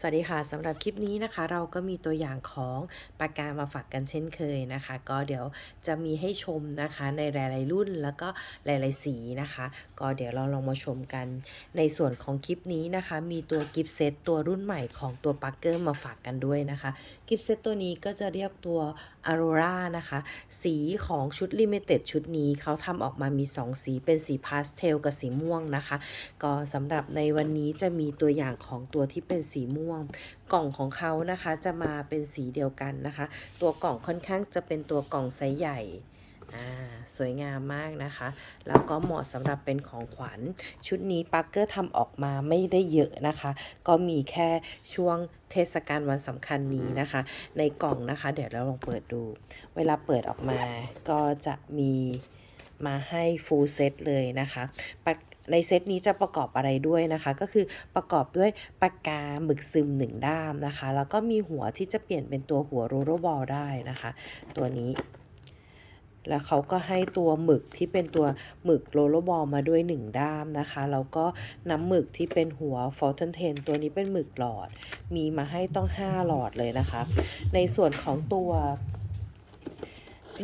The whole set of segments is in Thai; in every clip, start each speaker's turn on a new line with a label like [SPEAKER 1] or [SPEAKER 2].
[SPEAKER 1] สวัสดีค่ะสำหรับคลิปนี้นะคะ เราก็มีตัวอย่างของปากกามาฝากกันเช่นเคยนะคะ ก็เดี๋ยวจะมีให้ชมนะคะในหลาย ๆ รุ่นแล้วก็หลาย ๆ สีนะคะ ก็เดี๋ยวเราลองมาชมกัน ในส่วนของคลิปนี้นะคะ มีตัวกิฟเซตตัวรุ่นใหม่ของตัวปักเกอร์มาฝากกันด้วยนะคะกิฟเซตตัวนี้ก็จะเรียกตัว Aurora นะคะ สีของชุด Limited ชุดนี้เขาทำออกมามี 2 สีเป็นสีพาสเทลกับสีม่วงนะคะ ก็สำหรับในวันนี้จะมีตัวอย่างของตัวที่เป็นสีม่วงกล่องของเขานะคะจะมาเป็นสีเดียวกันนะคะ ตัวกล่องค่อนข้างจะเป็นตัวกล่องไซส์ใหญ่สวยงามมากนะคะ แล้วก็เหมาะสำหรับเป็นของขวัญ ชุดนี้ปักเกอร์ทำออกมาไม่ได้เยอะนะคะ ก็มีแค่ช่วงเทศกาลวันสำคัญนี้นะคะ ในกล่องนะคะ เดี๋ยวเราลองเปิดดู เวลาเปิดออกมาก็จะมีมาให้ฟูลเซตเลยนะคะปาก ในเซตนี้จะประกอบอะไรด้วยนะคะ ก็คือประกอบด้วยปากกาหมึกซึมหนึ่งด้ามนะคะ แล้วก็มีหัวที่จะเปลี่ยนเป็นตัวหัวโรโรบอลได้นะคะ ตัวนี้ แล้วเขาก็ให้ตัวหมึกที่เป็นตัวหมึกโรลลบอลมาด้วย 1 ด้ามนะคะ แล้วก็น้ำหมึกที่เป็นหัวฟอลเทนเทนตัวนี้เป็นหมึกหลอด มีมาให้ต้อง 5 หลอดเลยนะคะ ในส่วนของตัว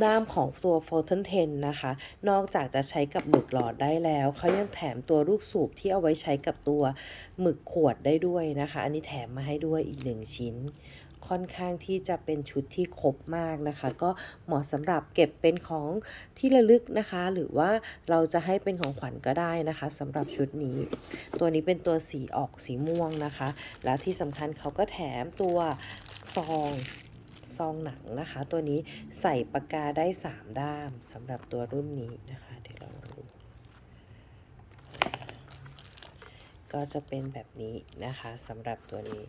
[SPEAKER 1] ด้ามของตัว f o l t o n 10นะคะ นอกจากจะใช้กับหมึกหลอดได้แล้ว เขายังแถมตัวลูกสูบที่เอาไว้ใช้กับตัวหมึกขวดได้ด้วยนะคะ อันนี้แถมมาให้ด้วยอีกหนึ่งชิ้น ค่อนข้างที่จะเป็นชุดที่ครบมากนะคะ ก็เหมาะสำหรับเก็บเป็นของที่ระลึกนะคะ หรือว่าเราจะให้เป็นของขวัญก็ได้นะคะสำหรับชุดนี้ ตัวนี้เป็นตัวสีออกสีม่วงนะคะ แล้วที่สำคัญเขาก็แถมตัวซอง ซองหนังนะคะ ตัวนี้ใส่ปากกาได้ 3 ด้ามสำหรับตัวรุ่นนี้นะคะ เดี๋ยวเราลองดูก็จะเป็นแบบนี้นะคะสำหรับตัวนี้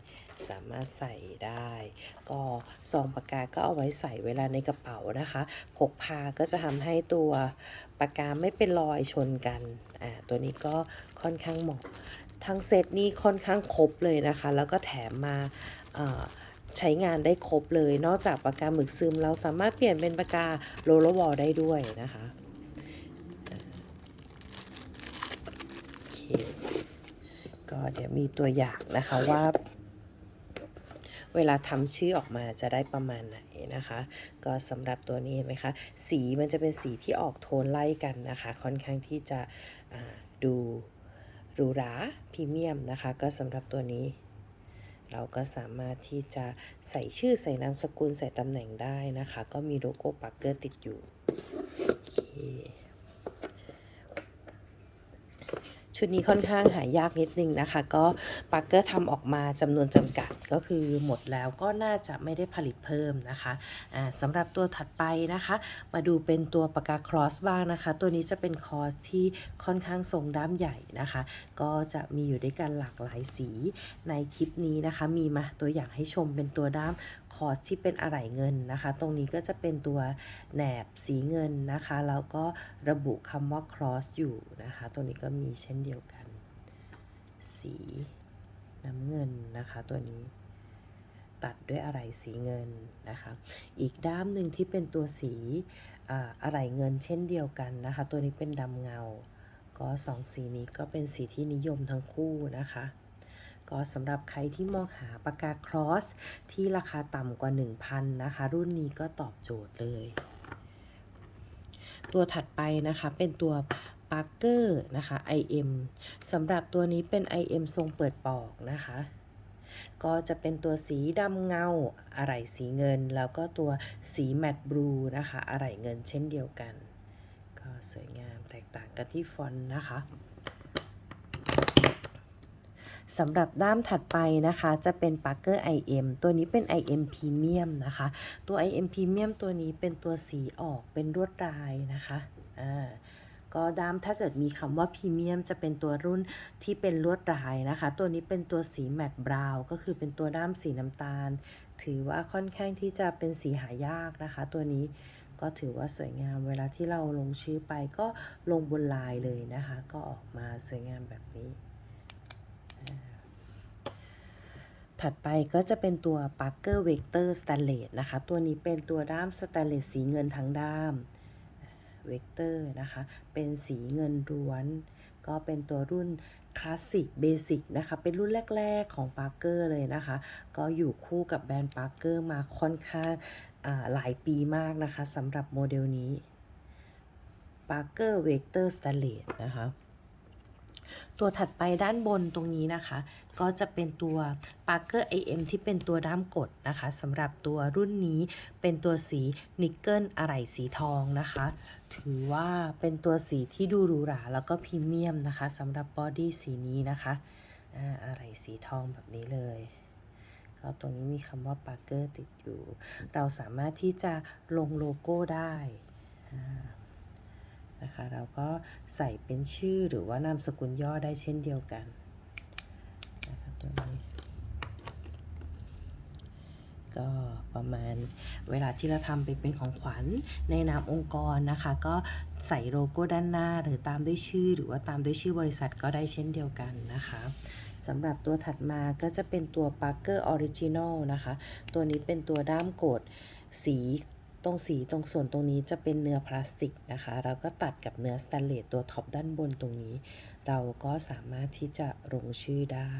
[SPEAKER 1] สามารถใส่ได้ ก็ซองปากกาก็เอาไว้ใส่เวลาในกระเป๋านะคะ พกพาก็จะทำให้ตัวปากกาไม่เป็นรอยชนกันอ่าตัวนี้ก็ค่อนข้างเหมาะทั้งเซตนี้ค่อนข้างครบเลยนะคะ แล้วก็แถมมาอ่อ ใช้งานได้ครบเลย นอกจากปากกาหมึกซึม เราสามารถเปลี่ยนเป็นปากกาโรลวอลได้ด้วยนะคะโอเคก็เดี๋ยวมีตัวอย่างนะคะว่าเวลาทำชื่อออกมาจะได้ประมาณไหนนะคะ ก็สำหรับตัวนี้เห็นไหมคะ สีมันจะเป็นสีที่ออกโทนไล่กันนะคะ ค่อนข้างที่จะดูหรูหราพรีเมียมนะคะ ก็สำหรับตัวนี้ เราก็สามารถที่จะใส่ชื่อใส่นามสกุลใส่ตำแหน่งได้นะคะ ก็มีโลโก้ปักเกอร์ติดอยู่ โอเค ชุดนี้ค่อนข้างหายากนิดนึงนะคะ ก็ปักเกอร์ทำออกมาจำนวนจำกัดก็คือหมดแล้วก็น่าจะไม่ได้ผลิตเพิ่มนะคะอ่าสำหรับตัวถัดไปนะคะ มาดูเป็นตัวปากกาครอสบ้างนะคะ ตัวนี้จะเป็นคอร์สที่ค่อนข้างทรงด้ามใหญ่นะคะ ก็จะมีอยู่ด้วยกันหลากหลายสีในคลิปนี้นะคะ มีมาตัวอย่างให้ชมเป็นตัวด้าม คอร์สที่เป็นอะไหล่เงินนะคะ ตรงนี้ก็จะเป็นตัวแหนบสีเงินนะคะ แล้วก็ระบุคำว่า cross อยู่นะคะ ตรงนี้ก็มีเช่นเดียวกัน สีน้ำเงินนะคะตัวนี้ตัดด้วยอะไรสีเงินนะคะ อีกด้ามหนึ่งที่เป็นตัวสีอ่อะไหล่เงินเช่นเดียวกันนะคะ ตัวนี้เป็นดำเงา ก็สองสีนี้ก็เป็นสีที่นิยมทั้งคู่นะคะ ก็สำหรับใครที่มองหาปากกาครอส ที่ราคาต่ำกว่า 1,000 นะคะ รุ่นนี้ก็ตอบโจทย์เลย ตัวถัดไปนะคะเป็นตัว Parker นะคะ IM สำหรับตัวนี้เป็น IM ทรงเปิดปอกนะคะ ก็จะเป็นตัวสีดำเงาอะไหล่สีเงิน แล้วก็ตัวสีแมตต์บลูนะคะ อะไหล่เงินเช่นเดียวกัน ก็สวยงามแตกต่างกันที่ฟอนต์นะคะ สำหรับด้ามถัดไปนะคะ จะเป็น Parker IM ตัวนี้เป็น IM Premium นะคะ ตัว IM Premium ตัวนี้เป็นตัวสีออกเป็นลวดลายนะคะอ่าก็ด้ามถ้าเกิดมีคำว่าพรีเมียมจะเป็นตัวรุ่นที่เป็นลวดลายนะคะ ตัวนี้เป็นตัวสีแมตต์บราวน์ก็คือเป็นตัวด้ามสีน้ำตาล ถือว่าค่อนข้างที่จะเป็นสีหายากนะคะ ตัวนี้ก็ถือว่าสวยงามเวลาที่เราลงชื่อไปก็ลงบนลายเลยนะคะ ก็ออกมาสวยงามแบบนี้ ถัดไปก็จะเป็นตัว Parker Vector Stainless นะคะ ตัวนี้เป็นตัวด้ามสแตนเลสสีเงินทั้งด้ามเวกเตอร์นะคะ เป็นสีเงินล้วน ก็เป็นตัวรุ่นคลาสสิกเบสิกนะคะ เป็นรุ่นแรก ๆของ Parker เลยนะคะ ก็อยู่คู่กับแบรนด์ Parker มาค่อนข้างหลายปีมากนะคะสำหรับโมเดลนี้ Parker Vector Stainless นะคะ ตัวถัดไปด้านบนตรงนี้นะคะ ก็จะเป็นตัว Parker AM ที่เป็นตัวด้ามกดนะคะสำหรับตัวรุ่นนี้เป็นตัวสีนิกเกิลอะไหล่สีทองนะคะ ถือว่าเป็นตัวสีที่ดูหรูหราแล้วก็พรีเมียมนะคะสำหรับบอดี้สีนี้นะคะอะไหล่สีทองแบบนี้เลยก็ตรงนี้มีคำว่า Parker ติดอยู่ เราสามารถที่จะลงโลโก้ได้ นะคะ เราก็ใส่เป็นชื่อหรือว่านามสกุลย่อได้เช่นเดียวกันนะคะตัวนี้ก็ประมาณเวลาที่เราทำไปเป็นของขวัญในนามองค์กรนะคะ ก็ใส่โลโก้ด้านหน้าหรือตามด้วยชื่อ หรือว่าตามด้วยชื่อบริษัทก็ได้เช่นเดียวกันนะคะสำหรับตัวถัดมาก็จะเป็นตัว Parker Original นะคะ ตัวนี้เป็นตัวด้ามกดสี ตรงสีตรงส่วนตรงนี้จะเป็นเนื้อพลาสติกนะคะ เราก็ตัดกับเนื้อสแตนเลสตัวท็อปด้านบนตรงนี้ เราก็สามารถที่จะลงชื่อได้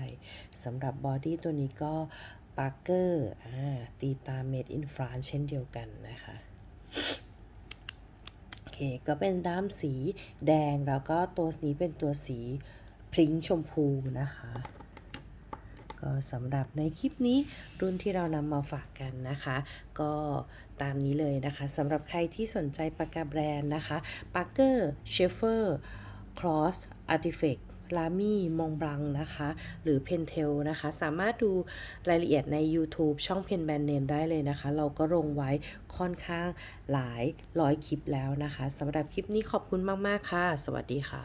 [SPEAKER 1] สำหรับบอดี้ตัวนี้ก็ Parker อ่าตีตา Made in France เช่นเดียวกันนะคะโอเคก็เป็นด้ามสีแดงแล้วก็ตัวนี้เป็นตัวสีพริ้งชมพูนะคะ ก็สำหรับในคลิปนี้รุ่นที่เรานำมาฝากกันนะคะ ก็ตามนี้เลยนะคะสำหรับใครที่สนใจปากกาแบรนด์นะคะ Parker Schaefer Cross Artifact ลามี่มองบลังนะคะ หรือ Pentel นะคะ สามารถดูรายละเอียดใน YouTube ช่องเพนแบรนด์เนมได้เลยนะคะ เราก็ลงไว้ค่อนข้างหลายร้อยคลิปแล้วนะคะสำหรับคลิปนี้ขอบคุณมาก ๆ ค่ะ สวัสดีค่ะ